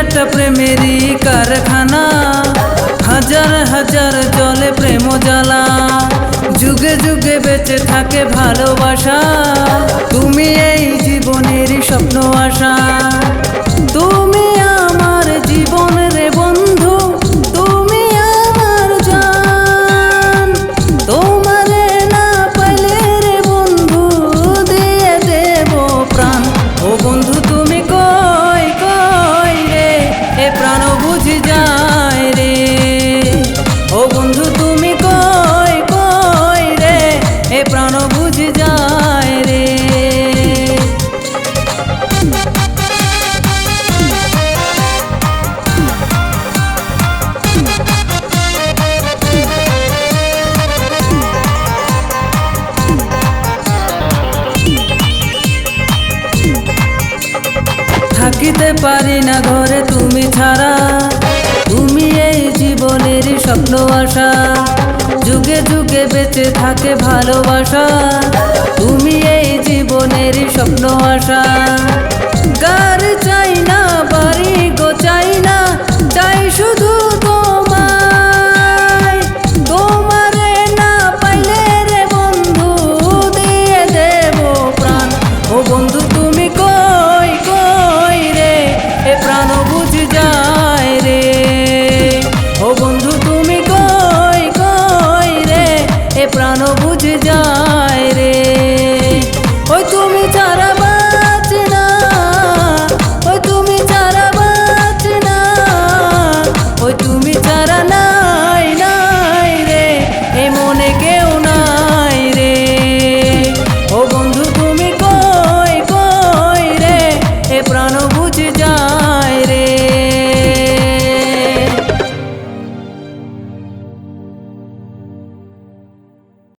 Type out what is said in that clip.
একটা প্রেমেরি কারখানা হাজার হাজার জলে প্রেম জ্বালা যুগে যুগে বেঁচে থাকে ভালোবাসা থাকিতে পারি না ঘরে তুমি ছাড়া। তুমি এই জীবনের স্বপ্ন আশা। যুগে যুগে বেঁচে থাকে ভালোবাসা। তুমি এই জীবনের স্বপ্ন আশা। কার চাই না, বাড়ি গো চাই না চাই শুধু তোমায়। তোমারে না পাইলে বন্ধু, দিয়ে দেব ও বন্ধু